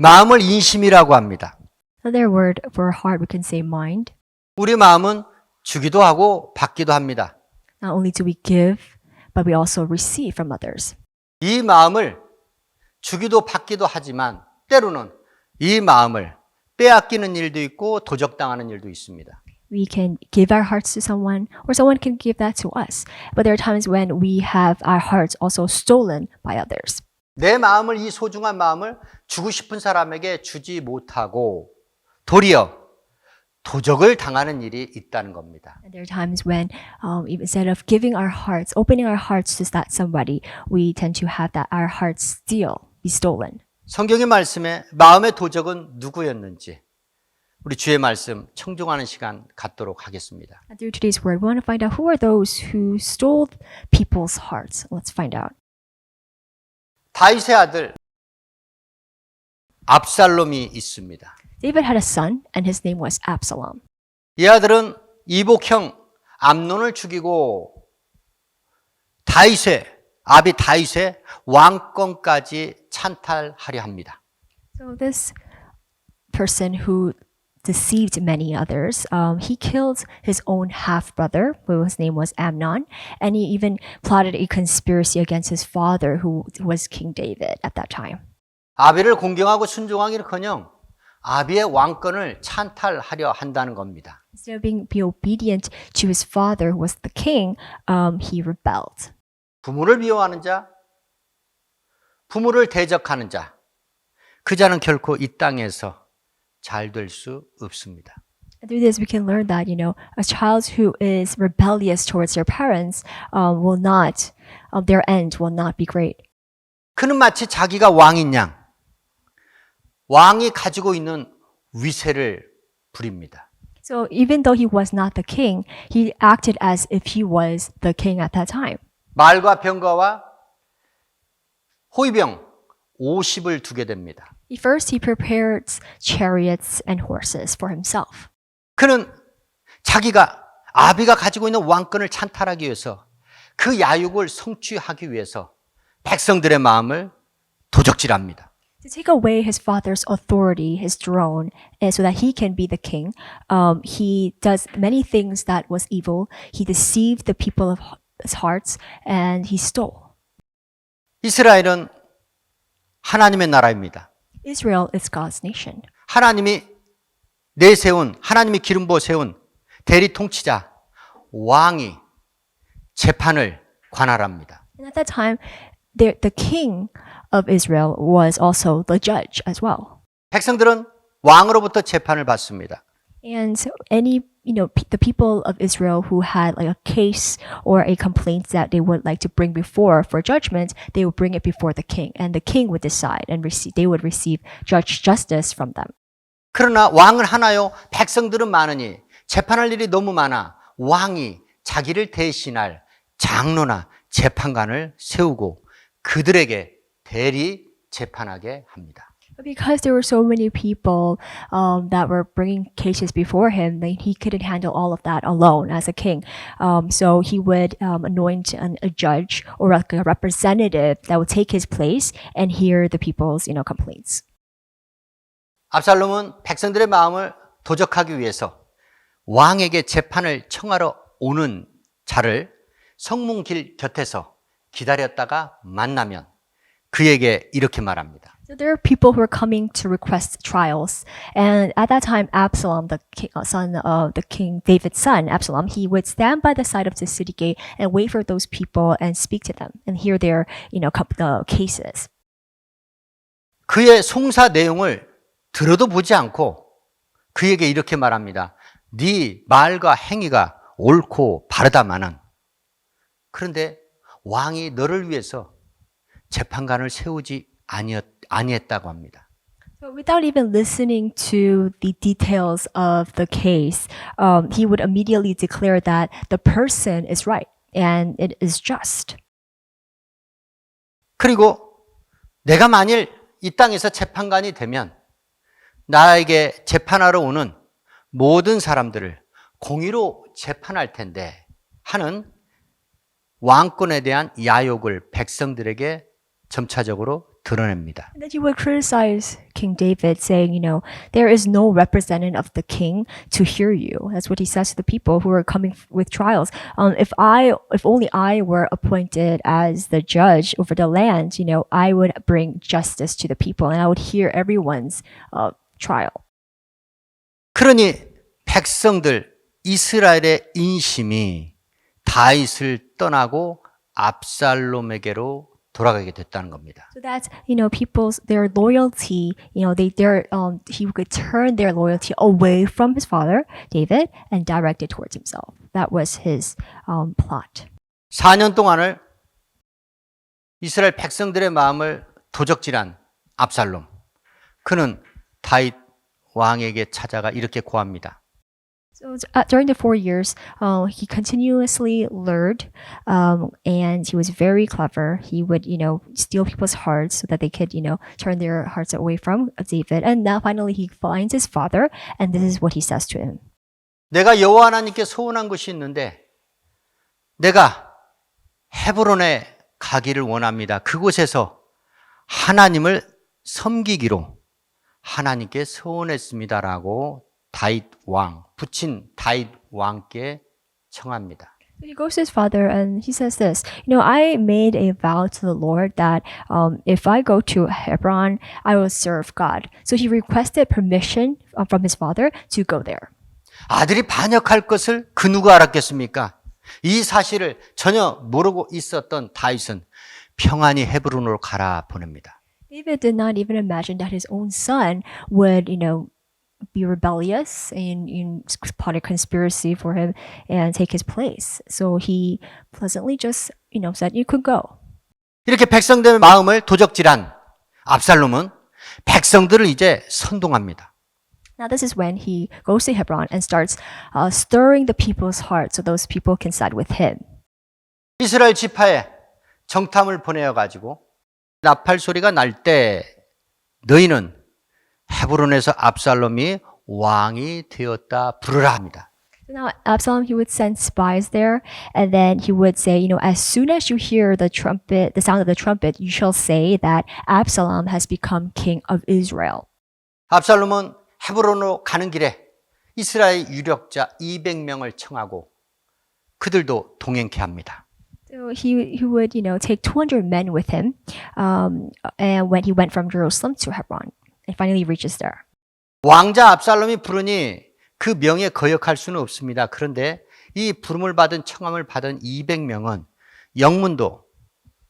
마음을 인심이라고 합니다. Another word for heart, we can say mind. 우리 마음은 주기도 하고 받기도 합니다. Not only do we give, but we also receive from others. 이 마음을 주기도 받기도 하지만 때로는 이 마음을 빼앗기는 일도 있고 도적당하는 일도 있습니다. We can give our hearts to someone, or someone can give that to us. But there are times when we have our hearts also stolen by others. 내 마음을 이 소중한 마음을 주고 싶은 사람에게 주지 못하고 도리어 도적을 당하는 일이 있다는 겁니다. And there are times when, um, instead of giving our hearts, opening our hearts to that somebody, we tend to have that our hearts steal, be stolen. 성경의 말씀에 마음의 도적은 누구였는지 우리 주의 말씀 청중하는 시간 갖도록 하겠습니다. Through today's word, we want to find out who are those who stole people's hearts. Let's find out. 다윗의 아들 압살롬이 있습니다. David had a son, and his name was Absalom. 이 아들은 이복형 암논을 죽이고 다윗의 아비 다윗의 왕권까지 찬탈하려 합니다. So this person who deceived many others, um, he killed his own half brother, whose name was Amnon, and he even plotted a conspiracy against his father, who was King David at that time. 아비를 공경하고 순종하기는커녕 아비의 왕권을 찬탈하려 한다는 겁니다. Instead of being be obedient to his father, who was the king, um, he rebelled. 부모를 미워하는 자, 부모를 대적하는 자, 그 자는 결코 이 땅에서 잘 될 수 없습니다. Through this, we can learn that you know a child who is rebellious towards their parents um, will not, um, their end will not be great. 그는 마치 자기가 왕인 양, 왕이 가지고 있는 위세를 부립니다. So even though he was not the king, he acted as if he was the king at that time. 말과 병거와 호위병 50을 두게 됩니다. He first he prepared chariots and horses for himself. 그는 자기가 아비가 가지고 있는 왕권을 찬탈하기 위해서 그 야육을 성취하기 위해서 백성들의 마음을 도적질합니다. To take away his father's authority, his throne, and so that he can be the king, um, he does many things that was evil. He deceived the people of his hearts, and he stole. 이스라엘은 하나님의 나라입니다. Israel is God's nation. 하나님이 내세운 하나님이 기름 부어 세운 대리 통치자 왕이 재판을 관할합니다. And at that time, the, the king of Israel was also the judge as well. 백성들은 왕으로부터 재판을 받습니다. And so any, you know, pe- the people of Israel who had like a case or a complaint that they would like to bring before for judgment, they would bring it before the king, and the king would decide and receive. They would receive judge justice from them. 그러나 왕은 하나요 백성들은 많으니 재판할 일이 너무 많아 왕이 자기를 대신할 장로나 재판관을 세우고 그들에게 대리 재판하게 합니다. But because there were so many people um, that were bringing cases before him, then he couldn't handle all of that alone as a king. Um, so he would um, anoint an, a judge or like a representative that would take his place and hear the people's, you know, complaints. 압살롬은 백성들의 마음을 도적하기 위해서 왕에게 재판을 청하러 오는 자를 성문길 곁에서 기다렸다가 만나면 그에게 이렇게 말합니다. So there are people who are coming to request trials, and at that time, Absalom, the king, uh, son of the king David's son, Absalom, he would stand by the side of the city gate and wait for those people and speak to them and hear their, you know, the cases. 그의 송사 내용을 들어도 보지 않고 그에게 이렇게 말합니다. 네 말과 행위가 옳고 바르다마는 그런데 왕이 너를 위해서 재판관을 세우지 아니었, 아니했다고 합니다. So without even listening to the details of the case, um, he would immediately declare that the person is right and it is just. 그리고 내가 만일 이 땅에서 재판관이 되면 나에게 재판하러 오는 모든 사람들을 공의로 재판할 텐데 하는 왕권에 대한 야욕을 백성들에게 점차적으로 드러냅니다. And then he would criticize King David, saying, you know, there is no representative of the king to hear you. That's what he says to the people who are coming f- with trials. Um, if I, if only I were appointed as the judge over the land, you know, I would bring justice to the people and I would hear everyone's uh, trial. 그러니 백성들 이스라엘의 인심이 다윗을 떠나고 압살롬에게로 돌아가게 됐다는 겁니다. So that's you know people's their loyalty. You know they their um he could turn their loyalty away from his father David and direct it towards himself. That was his um plot. 4년 동안을 이스라엘 백성들의 마음을 도적질한 압살롬. 그는 다윗 왕에게 찾아가 이렇게 고합니다. So uh, during the four years, uh, he continuously lured, um, and he was very clever. He would, you know, steal people's hearts so that they could, you know, turn their hearts away from David. And now finally, he finds his father, and this is what he says to him. 내가 여호와 하나님께 소원한 것이 있는데 내가 헤브론에 가기를 원합니다. 그곳에서 하나님을 섬기기로 하나님께 소원했습니다라고 다윗 왕, 부친 다윗 왕께 청합니다. He goes to his father and he says this, you know, I made a vow to the Lord that um, if I go to Hebron, I will serve God. So he requested permission uh, from his father to go there. 아들이 반역할 것을 그 누가 알았겠습니까? 이 사실을 전혀 모르고 있었던 다윗은 평안히 헤브론으로 가라 보냅니다. David did not even imagine that his own son would, you know, be rebellious and, and plot a conspiracy for him and take his place. So he pleasantly just, you know, said, you could go. 이렇게 백성들의 마음을 도적질한 압살롬은 백성들을 이제 선동합니다. Now, this is when he goes to Hebron and starts uh, stirring the people's hearts so those people can side with him. 이스라엘 지파에 정탐을 보내어 가지고 나팔 소리가 날 때 너희는 헤브론에서 압살롬이 왕이 되었다 부르라 합니다. Now Absalom, he would send spies there, and then he would say, you know, as soon as you hear the trumpet, the sound of the trumpet, you shall say that Absalom has become king of Israel. 압살롬은 헤브론으로 가는 길에 이스라엘 유력자 200명을 청하고 그들도 동행케 합니다. So he he would, you know, take 200 men with him, um, and when he went from Jerusalem to Hebron, and finally reaches there. 왕자 압살롬이 부르니 그 명에 거역할 수는 없습니다. 그런데 이 부름을 받은 청함을 받은 200명은 영문도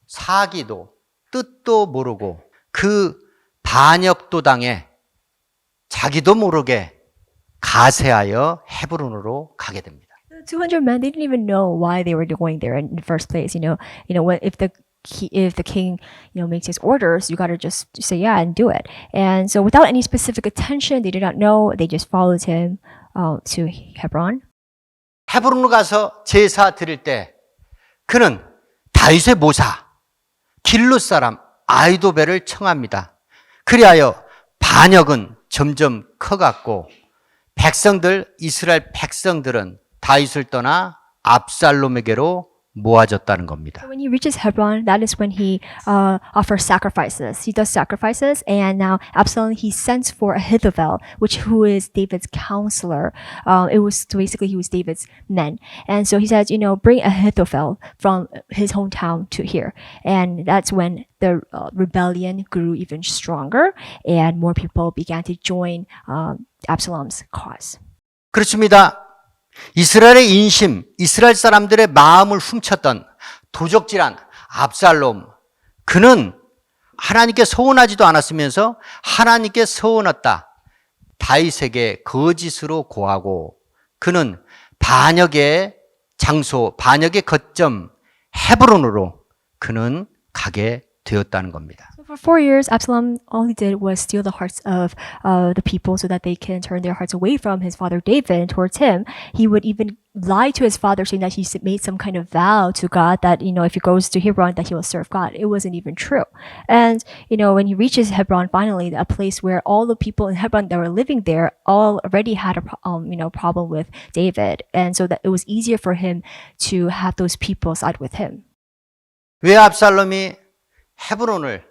사기도 뜻도 모르고 그 반역도 당해 자기도 모르게 가세하여 헤브론으로 가게 됩니다. The 200 men, they didn't even know why they were going there in the first place. You know, you know, when, if the ki- if the king, you know, makes his orders, you got to just say yeah and do it. And so, without any specific attention, they did not know. They just followed him uh, to Hebron. 헤브론으로 가서 제사 드릴 때 그는 다윗의 모사 길로 사람 아이도벨을 청합니다. 그리하여 반역은 점점 커갔고 백성들 이스라엘 백성들은 다윗을 떠나 압살롬에게로 모아졌다는 겁니다. So when he reaches Hebron, that is when he uh, offers sacrifices. He does sacrifices, and now Absalom he sends for Ahithophel, which who is David's counselor. Uh, it was so basically he was David's men, and so he says, you know, bring Ahithophel from his hometown to here, and that's when the uh, rebellion grew even stronger, and more people began to join um, Absalom's cause. 그렇습니다. 이스라엘의 인심, 이스라엘 사람들의 마음을 훔쳤던 도적질한 압살롬. 그는 하나님께 소원하지도 않았으면서 하나님께 소원했다. 다윗에게 거짓으로 고하고 그는 반역의 장소, 반역의 거점 헤브론으로 그는 가게 되었다는 겁니다. So for four years, Absalom all he did was steal the hearts of uh, the people so that they can turn their hearts away from his father David towards him. He would even lie to his father, saying that he s- made some kind of vow to God that you know if he goes to Hebron that he will serve God. It wasn't even true. And you know when he reaches Hebron, finally a place where all the people in Hebron that were living there all already had a pro- um, you know problem with David, and so that it was easier for him to have those people side with him. 왜 압살롬이 헤브론을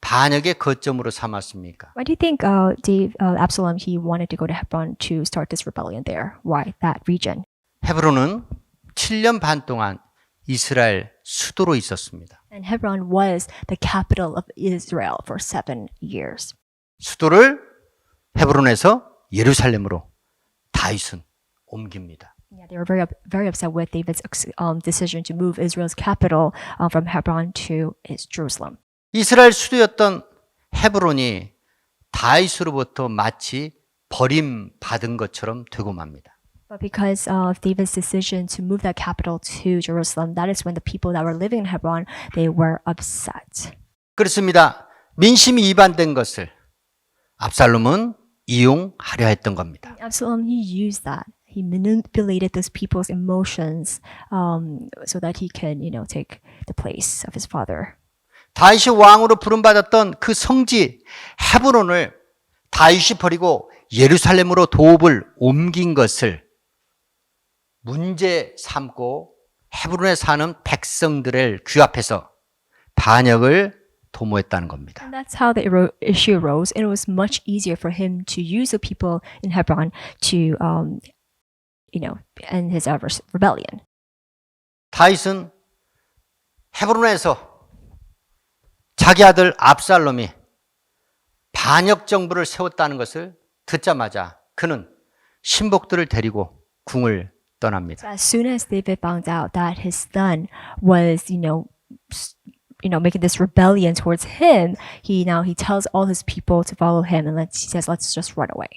반역의 거점으로 삼았습니까? Why do you think uh, Dave uh, Absalom he wanted to go to Hebron to start this rebellion there? Why that region? 헤브론은 7년 반 동안 이스라엘 수도로 있었습니다. And Hebron was the capital of Israel for seven years. 수도를 헤브론에서 예루살렘으로 다윗은 옮깁니다. Yeah, they were very very upset with David's um, decision to move Israel's capital uh, from Hebron to Jerusalem. 이스라엘 수도였던 헤브론이 다윗으로부터 마치 버림받은 것처럼 되고 맙니다. But because of David's decision to move that capital to Jerusalem, that is when the people that were living in Hebron they were upset. 그렇습니다. 민심이 이반된 것을 압살롬은 이용하려 했던 겁니다. Absalom he used that. He manipulated those people's emotions um, so that he can, you know, take the place of his father. 다윗이 왕으로 부름받았던 그 성지 헤브론을 다윗이 버리고 예루살렘으로 도읍을 옮긴 것을 문제 삼고 헤브론에 사는 백성들을 규합해서 반역을 도모했다는 겁니다. And that's how the issue arose. And it was much easier for him to use the people in Hebron to, um, you know, end his uh, rebellion. 다윗은 헤브론에서 자기 아들 압살롬이 반역 정부를 세웠다는 것을 듣자마자 그는 신복들을 데리고 궁을 떠납니다. As soon as David found out that his son was, you know, you know, making this rebellion towards him, he now he tells all his people to follow him, and let's, he says, "Let's just run away."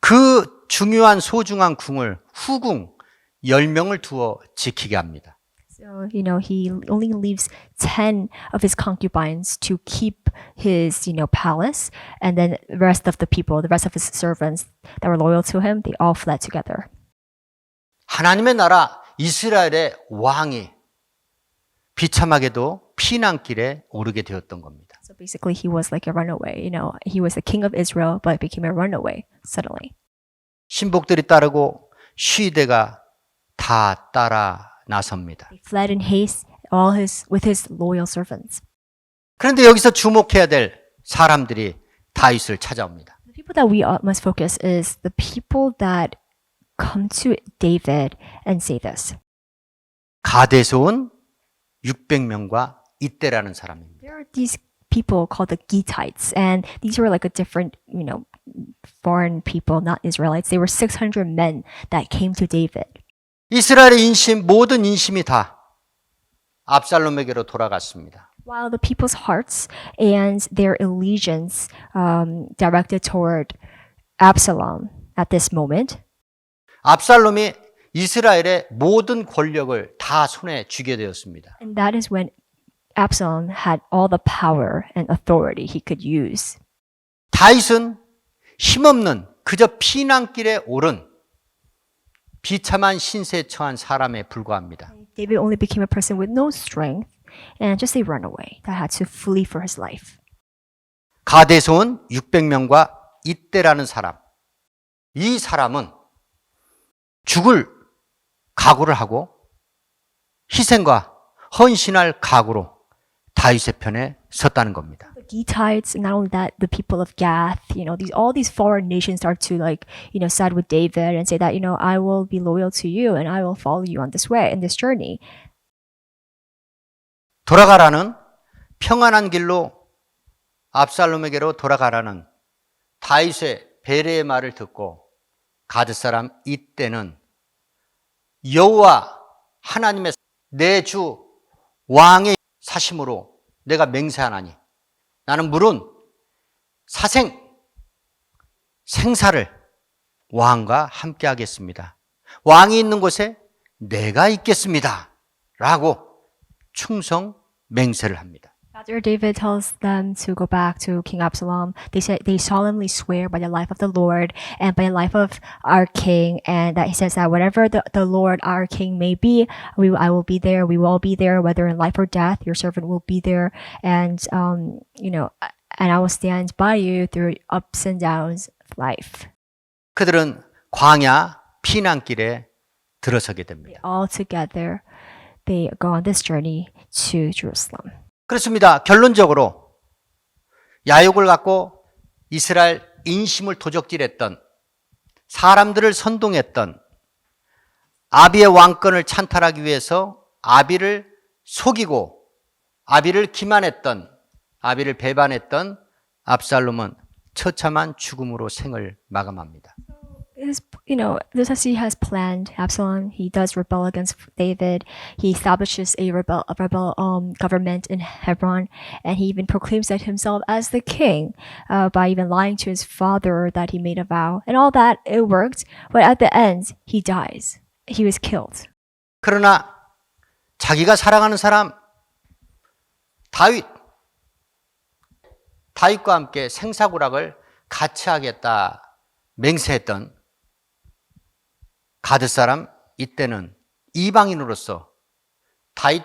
그 중요한 소중한 궁을 후궁 10명을 두어 지키게 합니다. So you know, he only leaves ten of his concubines to keep his, you know, palace, and then the rest of the people, the rest of his servants that were loyal to him, they all fled together. 하나님의 나라 이스라엘의 왕이 비참하게도 피난길에 오르게 되었던 겁니다. So basically, he was like a runaway. You know, he was the king of Israel, but became a runaway suddenly. 신복들이 따르고 시대가 다 따라 나섭니다. He fled in haste, all his with his loyal servants. 그런데 여기서 주목해야 될 사람들이 다윗을 찾아옵니다. The people that we uh, must focus is the people that come to David and say this. 가데에서 온 600명과 이때라는 사람입니다. There are these people called the Gittites, and these were like a different, you know, foreign people, not Israelites. They were 600 men that came to David. 이스라엘의 인심 모든 인심이 다 압살롬에게로 돌아갔습니다. While the people's hearts and their allegiance um, directed toward Absalom at this moment, 압살롬이 이스라엘의 모든 권력을 다 손에 쥐게 되었습니다. and that is when Absalom had all the power and authority he could use. 다윗은 힘없는 그저 피난길에 오른 비참한 신세에 처한 사람에 불과합니다. David only became a person with no strength and just a runaway that had to flee for his life. 가데에서 온 600명과 이때라는 사람. 이 사람은 죽을 각오를 하고 희생과 헌신할 각오로 다윗의 편에 섰다는 겁니다. The Gittites, and not only that, the people of Gath, you know, these all these foreign nations start to like, you know, side with David and say that, you know, I will be loyal to you and I will follow you on this way, in this journey. 돌아가라는 평안한 길로 압살롬에게로 돌아가라는 다윗의 배려의 말을 듣고 가드 사람 이때는 여호와 하나님의 내 주 왕의 사심으로 내가 맹세하나니 나는 물론 사생 생사를 왕과 함께 하겠습니다. 왕이 있는 곳에 내가 있겠습니다. 라고 충성 맹세를 합니다. After David tells them to go back to King Absalom, they say they solemnly swear by the life of the Lord and by the life of our king, and that he says that whatever the, the Lord our king may be, we I will be there. We will all be there, whether in life or death. Your servant will be there, and um, you know, and I will stand by you through ups and downs of life. 그들은 광야 피난길에 들어서게 됩니다. All together, they go on this journey to Jerusalem. 그렇습니다. 결론적으로 야욕을 갖고 이스라엘 인심을 도적질했던 사람들을 선동했던 아비의 왕권을 찬탈하기 위해서 아비를 속이고 아비를 기만했던 아비를 배반했던 압살롬은 처참한 죽음으로 생을 마감합니다. His, you know, just as he has planned Absalom, he does rebel against David. He establishes a rebel, a rebel um, government in Hebron, and he even proclaims that himself as the king uh, by even lying to his father that he made a vow. And all that, it worked. But at the end, he dies. He was killed. 그러나 자기가 사랑하는 사람 다윗 다윗과 함께 생사구락을 같이 하겠다 맹세했던 가드 사람 이때는 이방인으로서 다윗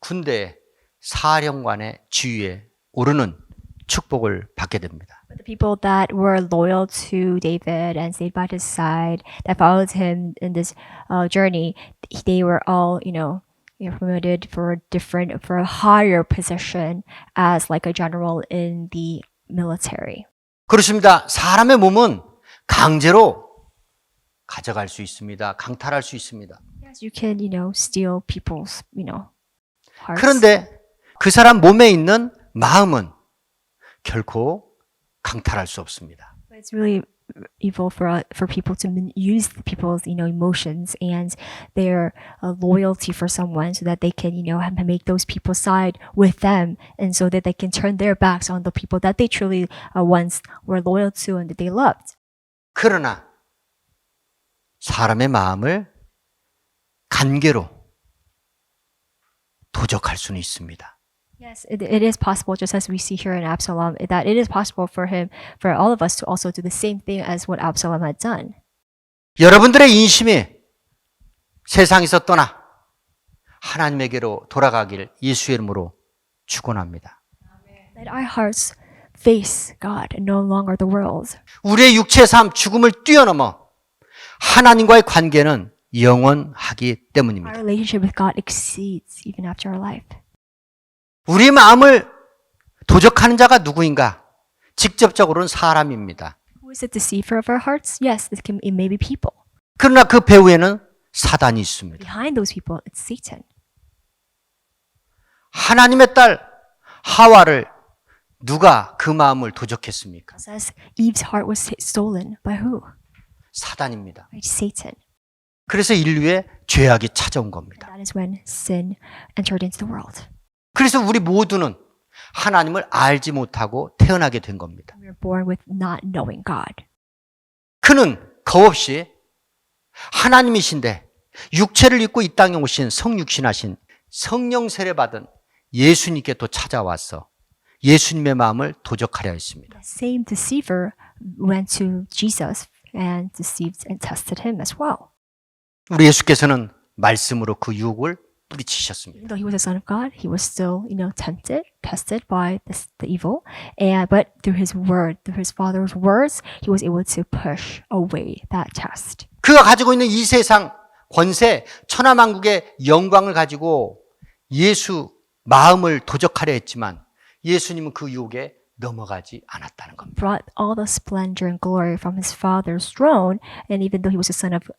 군대의 사령관의 지위에 오르는 축복을 받게 됩니다. But the people that were loyal to David and stayed by his side, that followed him in this uh, journey, they were all, you know, you know, promoted for different, for a higher position as like a general in the military. 그렇습니다. 사람의 몸은 강제로 가져갈 수 있습니다. 강탈할 수 있습니다. Yes, you can, you know, steal people's, you know, hearts. 그런데 그 사람 몸에 있는 마음은 결코 강탈할 수 없습니다. But it's really evil for uh, for people to min- use people's you know emotions and their uh, loyalty for someone so that they can you know have, make those people side with them and so that they can turn their backs on the people that they truly uh, once were loyal to and that they loved. 그러나 사람의 마음을 간계로 도적할 수는 있습니다. Yes, it, it is possible, just as we see here in Absalom, that it is possible for him, for all of us to also do the same thing as what Absalom had done. 여러분들의 인심이 세상에서 떠나 하나님에게로 돌아가길 예수의 이름으로 축원합니다. Let our hearts face God and no longer the world. 우리의 육체의 삶 죽음을 뛰어넘어 하나님과의 관계는 영원하기 때문입니다. Our relationship with God exceeds even after our life. 우리 마음을 도적하는 자가 누구인가? 직접적으로는 사람입니다. Who is the deceiver of our hearts? Yes, it, can, it may be people. 그러나 그 배후에는 사단이 있습니다. Behind those people, it's Satan. 하나님의 딸 하와를 누가 그 마음을 도적했습니까? It says Eve's heart was stolen by who? 사단입니다. 그래서 인류의 죄악이 찾아온 겁니다. 그래서 우리 모두는 하나님을 알지 못하고 태어나게 된 겁니다. 그는 겁없이 하나님이신데 육체를 입고 이 땅에 오신 성육신하신 성령 세례 받은 예수님께 또 찾아와서 예수님의 마음을 도적하려 했습니다. The same deceiver went to Jesus and deceived and tested him as well. 우리 예수께서는 말씀으로 그 유혹을 뿌리치셨습니다. Though he was a son of God, he was still, you know, tempted, tested by this, the evil. And but through his word, through his father's words, he was able to push away that test. 그가 가지고 있는 이 세상 권세, 천하 만국의 영광을 가지고 예수 마음을 도적하려 했지만 예수님은 그 유혹에 넘어가지 않았다는 겁니다. Brought all the splendor and glory from his father's throne, and even though he was a son of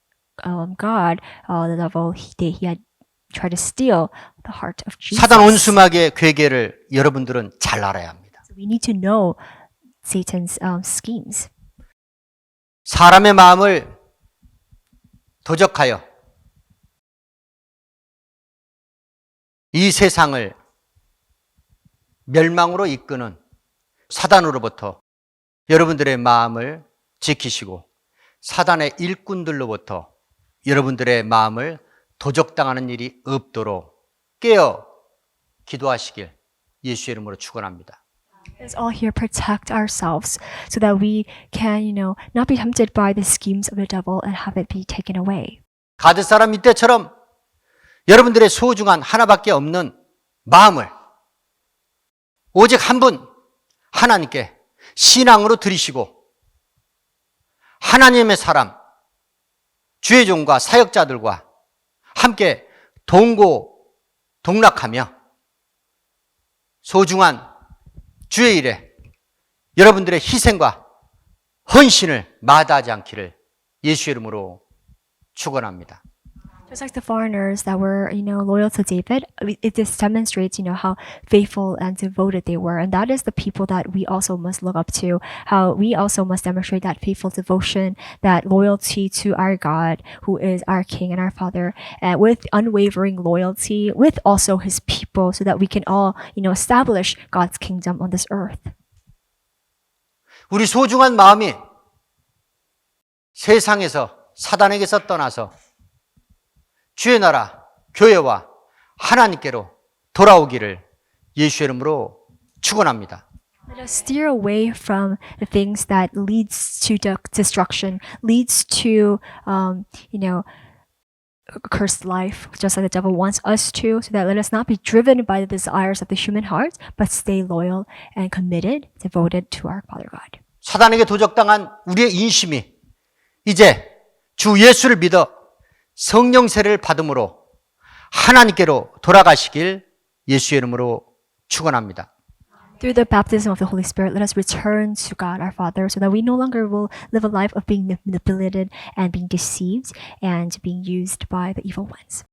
um, God, uh, the devil he did he had tried to steal the heart of Jesus. 사단 온수막의 괴계를 여러분들은 잘 알아야 합니다. So we need to know Satan's um, schemes. 사람의 마음을 도적하여 이 세상을 멸망으로 이끄는 사단으로부터 여러분들의 마음을 지키시고 사단의 일꾼들로부터 여러분들의 마음을 도적당하는 일이 없도록 깨어 기도하시길 예수의 이름으로 축원합니다. Let's all here protect ourselves so that we can, you know, not be tempted by the schemes of the devil and have it be taken away. 가드 사람 이때처럼 여러분들의 소중한 하나밖에 없는 마음을 오직 한 분 하나님께 신앙으로 드리시고 하나님의 사람 주의 종과 사역자들과 함께 동고 동락하며 소중한 주의 일에 여러분들의 희생과 헌신을 마다하지 않기를 예수 이름으로 축원합니다. Just like the foreigners that were, you know, loyal to David, it just demonstrates, you know, how faithful and devoted they were. And that is the people that we also must look up to. How we also must demonstrate that faithful devotion, that loyalty to our God, who is our King and our Father, and with unwavering loyalty with also his people so that we can all, you know, establish God's kingdom on this earth. 우리 소중한 마음이 세상에서 사단에게서 떠나서 주의 나라, 교회와 하나님께로 돌아오기를 예수 이름으로 축원합니다. Let us steer away from the things that leads to de- destruction, leads to, um, you know, cursed life, just like the devil wants us to, so that let us not be driven by the desires of the human heart, but stay loyal and committed, devoted to our Father God. 사단에게 도적당한 우리의 인심이 이제 주 예수를 믿어 성령 세례를 받음으로 하나님께로 돌아가시길 예수 이름으로 축원합니다. Through the baptism of the Holy Spirit, let us return to God our Father so that we no longer will live a life of being manipulated and being deceived and being used by the evil ones.